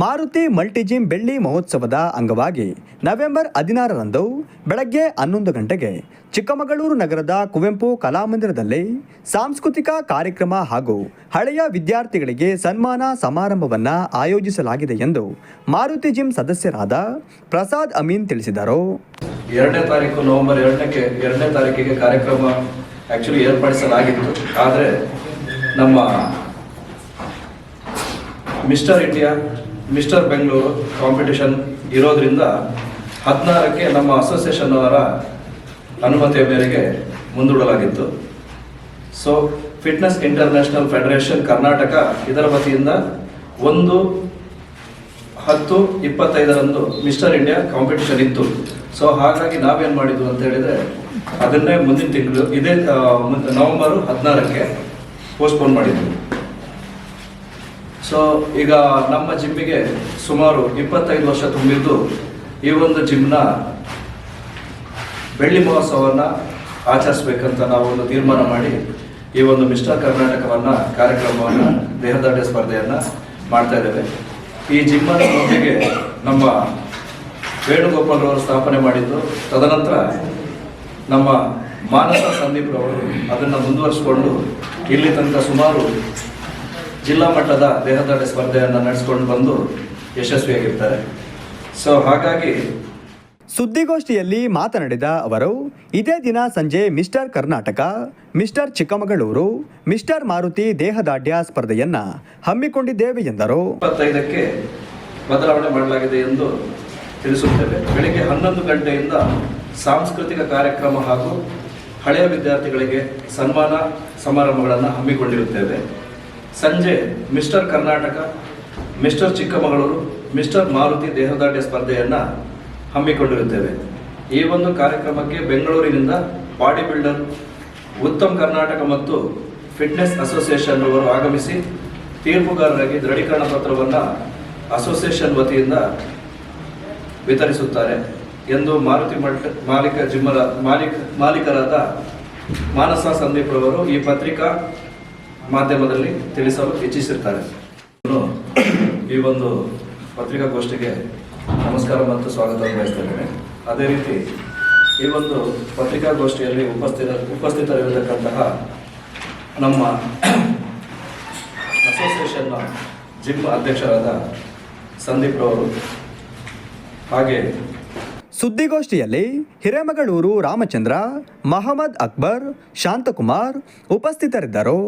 Maruti multigym ಬೆಳ್ಳಿ ಮಹೋತ್ಸವದ ಅಂಗವಾಗಿ ನವೆಂಬರ್ ಹದಿನಾರರಂದು ಬೆಳಗ್ಗೆ ಹನ್ನೊಂದು ಗಂಟೆಗೆ ಚಿಕ್ಕಮಗಳೂರು ನಗರದ ಕುವೆಂಪು ಕಲಾಮಂದಿರದಲ್ಲಿ ಸಾಂಸ್ಕೃತಿಕ ಕಾರ್ಯಕ್ರಮ ಹಾಗೂ ಹಳೆಯ ವಿದ್ಯಾರ್ಥಿಗಳಿಗೆ ಸನ್ಮಾನ ಸಮಾರಂಭವನ್ನು ಆಯೋಜಿಸಲಾಗಿದೆ ಎಂದು ಮಾರುತಿ ಜಿಮ್ ಸದಸ್ಯರಾದ ಪ್ರಸಾದ್ ಅಮೀನ್ ತಿಳಿಸಿದರು. ಎರಡನೇ ತಾರೀಕು ನವೆಂಬರ್ ಎರಡನೇ ಎರಡನೇ ತಾರೀಕಿಗೆ ಕಾರ್ಯಕ್ರಮ ಆ್ಯಕ್ಚುಲಿ ಏರ್ಪಡಿಸಲಾಗಿತ್ತು. ಆದರೆ ನಮ್ಮ mister India mister Bengaluru competition ಇರೋದ್ರಿಂದ ಹದಿನಾರಕ್ಕೆ ನಮ್ಮ ಅಸೋಸಿಯೇಷನ್ ಅವರ ಅನುಮತಿಯ ಮೇರೆಗೆ ಮುಂದೂಡಲಾಗಿತ್ತು. So fitness international federation Karnataka ಇದರ ವತಿಯಿಂದ ಒಂದು ಹತ್ತು ಇಪ್ಪತ್ತೈದರಂದು ಮಿಸ್ಟರ್ ಇಂಡಿಯಾ ಕಾಂಪಿಟೇಷನ್ ಇತ್ತು. ಸೊ ಹಾಗಾಗಿ ನಾವೇನು ಮಾಡಿದ್ವು ಅಂತ ಹೇಳಿದ್ರೆ ಅದನ್ನೇ ಮುಂದಿನ ತಿಂಗಳು, ಇದೇ ನವೆಂಬರ್ ಹದಿನಾರಕ್ಕೆ ಪೋಸ್ಟ್ಪೋನ್ ಮಾಡಿದ್ವಿ. ಸೊ ಈಗ ನಮ್ಮ ಜಿಮ್ಮಿಗೆ ಸುಮಾರು ಇಪ್ಪತ್ತೈದು ವರ್ಷ ತುಂಬಿದ್ದು ಈ ಒಂದು ಜಿಮ್ನ ಬೆಳ್ಳಿ ಮಹೋತ್ಸವವನ್ನು ಆಚರಿಸ್ಬೇಕಂತ ನಾವು ಒಂದು ತೀರ್ಮಾನ ಮಾಡಿ ಈ ಒಂದು ಮಿಸ್ಟರ್ ಕರ್ನಾಟಕವನ್ನು ಕಾರ್ಯಕ್ರಮವನ್ನು ದೇಹದಾಢ್ಯ ಸ್ಪರ್ಧೆಯನ್ನು ಮಾಡ್ತಾ ಇದ್ದೇವೆ. ಈ ಜಿಮ್ಮನ ಜೊತೆಗೆ ನಮ್ಮ ವೇಣುಗೋಪಾಲ್ರವರು ಸ್ಥಾಪನೆ ಮಾಡಿದ್ದು. ತದನಂತರ ನಮ್ಮ ಮಾನಸ ಸಂದೀಪ್ ಅವರು ಅದನ್ನು ಮುಂದುವರಿಸಿಕೊಂಡು ಇಲ್ಲಿ ತನಕ ಸುಮಾರು ಜಿಲ್ಲಾ ಮಟ್ಟದ ದೇಹದಾಢ್ಯ ಸ್ಪರ್ಧೆಯನ್ನು ನಡೆಸ್ಕೊಂಡು ಬಂದು ಯಶಸ್ವಿಯಾಗಿರ್ತಾರೆ. ಸೊ ಹಾಗಾಗಿ ಸುದ್ದಿಗೋಷ್ಠಿಯಲ್ಲಿ ಮಾತನಾಡಿದ ಅವರು ಇದೇ ದಿನ ಸಂಜೆ mister Karnataka mister Chikkamagaluru mister Maruti ದೇಹದಾಢ್ಯ ಸ್ಪರ್ಧೆಯನ್ನ ಹಮ್ಮಿಕೊಂಡಿದ್ದೇವೆ ಎಂದರು. ಇಪ್ಪತ್ತೈದಕ್ಕೆ ಬದಲಾವಣೆ ಮಾಡಲಾಗಿದೆ ಎಂದು ತಿಳಿಸುತ್ತೇವೆ. ಬೆಳಿಗ್ಗೆ ಹನ್ನೊಂದು ಗಂಟೆಯಿಂದ ಸಾಂಸ್ಕೃತಿಕ ಕಾರ್ಯಕ್ರಮ ಹಾಗೂ ಹಳೆಯ ವಿದ್ಯಾರ್ಥಿಗಳಿಗೆ ಸನ್ಮಾನ ಸಮಾರಂಭಗಳನ್ನು ಹಮ್ಮಿಕೊಂಡಿರುತ್ತೇವೆ. ಸಂಜೆ mister Karnataka, mister Chikkamagaluru, mister Maruti ದೇಹದಾಟ್ಯ ಸ್ಪರ್ಧೆಯನ್ನು ಹಮ್ಮಿಕೊಂಡಿರುತ್ತೇವೆ. ಈ ಒಂದು ಕಾರ್ಯಕ್ರಮಕ್ಕೆ ಬೆಂಗಳೂರಿನಿಂದ ಬಾಡಿ ಬಿಲ್ಡರ್ ಉತ್ತಮ್ ಕರ್ನಾಟಕ ಮತ್ತು ಫಿಟ್ನೆಸ್ ಅಸೋಸಿಯೇಷನ್ ಅವರು ಆಗಮಿಸಿ ತೀರ್ಪುಗಾರರಾಗಿ ದೃಢೀಕರಣ ಪತ್ರವನ್ನು ಅಸೋಸಿಯೇಷನ್ ವತಿಯಿಂದ ವಿತರಿಸುತ್ತಾರೆ ಎಂದು ಮಾರುತಿ ಮಠ ಮಾಲೀಕ ಜಿಮ್ಮರ ಮಾಲೀಕ ಮಾಲೀಕರಾದ ಮಾನಸ ಸಂದೀಪ್ ರವರು ಈ ಪತ್ರಿಕಾ ಮಾಧ್ಯಮದಲ್ಲಿ ತಿಳಿಸಲು ಇಚ್ಛಿಸಿರ್ತಾರೆ. ಈ ಒಂದು ಪತ್ರಿಕಾಗೋಷ್ಠಿಗೆ ನಮಸ್ಕಾರ ಮತ್ತು ಸ್ವಾಗತ ಬಯಸ್ತೇನೆ ಅದೇ ರೀತಿ ಈ ಒಂದು ಪತ್ರಿಕಾಗೋಷ್ಠಿಯಲ್ಲಿ ಉಪಸ್ಥಿತ, ಉಪಸ್ಥಿತರಿರತಕ್ಕಂತಹ ನಮ್ಮ ಅಸೋಸಿಯೇಷನ್ನ ಜಿಮ್ ಅಧ್ಯಕ್ಷರಾದ ಸಂದೀಪ್ ರವರು ಹಾಗೆ ಸುದ್ದಿಗೋಷ್ಠಿಯಲ್ಲಿ ಹಿರೇಮಗಳೂರು ರಾಮಚಂದ್ರ, ಮಹಮ್ಮದ್ ಅಕ್ಬರ್, ಶಾಂತಕುಮಾರ್ ಉಪಸ್ಥಿತರಿದ್ದರು.